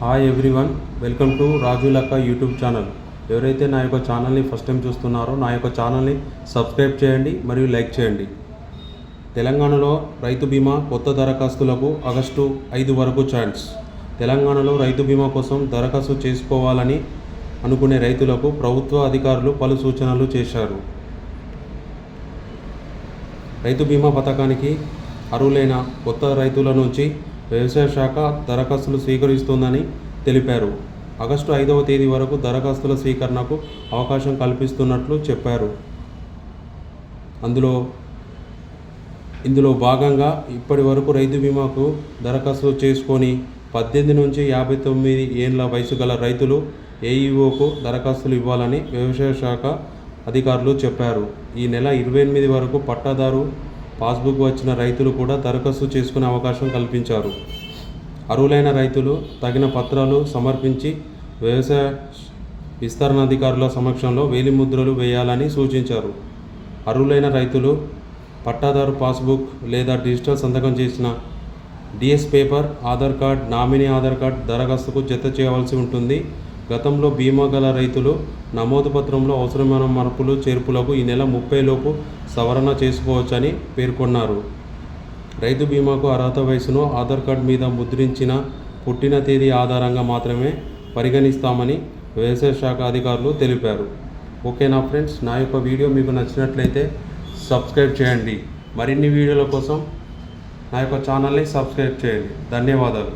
Hi everyone welcome to Raju Lakka YouTube channel ఎవరైతే నా యొక్క ఛానల్ని ఫస్ట్ టైం చూస్తున్నారో నా యొక్క ఛానల్ని సబ్స్క్రైబ్ చేయండి మరియు లైక్ చేయండి. తెలంగాణలో రైతు బీమా కొత్త దరఖాస్తులకు ఆగస్టు ఐదు వరకు ఛాన్స్ తెలంగాణలో రైతు బీమా కోసం దరఖాస్తు చేసుకోవాలని అనుకునే రైతులకు ప్రభుత్వ అధికారులు పలు సూచనలు చేశారు. రైతు బీమా పథకానికి అర్హులైన కొత్త రైతుల నుంచి వ్యవసాయ శాఖ దరఖాస్తులు స్వీకరిస్తోందని తెలిపారు. ఆగస్టు ఐదవ తేదీ వరకు దరఖాస్తుల స్వీకరణకు అవకాశం కల్పిస్తున్నట్లు చెప్పారు. అందులో ఇందులో భాగంగా ఇప్పటి వరకు రైతు బీమాకు దరఖాస్తు చేసుకొని పద్దెనిమిది నుంచి యాభై తొమ్మిది ఏళ్ళ వయసు గల రైతులు ఏఈఓకు దరఖాస్తులు ఇవ్వాలని వ్యవసాయ శాఖ అధికారులు చెప్పారు. ఈ నెల ఇరవై ఎనిమిది వరకు పట్టాదారు పాస్బుక్ వచ్చిన రైతులు కూడా దరఖాస్తు చేసుకునే అవకాశం కల్పించారు. అర్హులైన రైతులు తగిన పత్రాలు సమర్పించి వ్యవసాయ విస్తరణాధికారుల సమక్షంలో వేలిముద్రలు వేయాలని సూచించారు. అర్హులైన రైతులు పట్టాదారు పాస్బుక్ లేదా డిజిటల్ సంతకం చేసిన DS paper Aadhaar card nominee Aadhaar card దరఖాస్తుకు జత చేయవలసి ఉంటుంది. గతంలో బీమా గల రైతులు నమోదు పత్రంలో అవసరమైన మార్పులు చేర్పులకు ఈ నెల ముప్పై లోపు సవరణ చేసుకోవచ్చని పేర్కొన్నారు. రైతు బీమాకు అర్హత వయసును ఆధార్ కార్డ్ మీద ముద్రించిన పుట్టిన తేదీ ఆధారంగా మాత్రమే పరిగణిస్తామని వ్యవసాయ శాఖ అధికారులు తెలిపారు. ఓకేనా ఫ్రెండ్స్? నా యొక్క వీడియో మీకు నచ్చినట్లయితే సబ్స్క్రైబ్ చేయండి. మరిన్ని వీడియోల కోసం నా యొక్క ఛానల్ని సబ్స్క్రైబ్ చేయండి. ధన్యవాదాలు.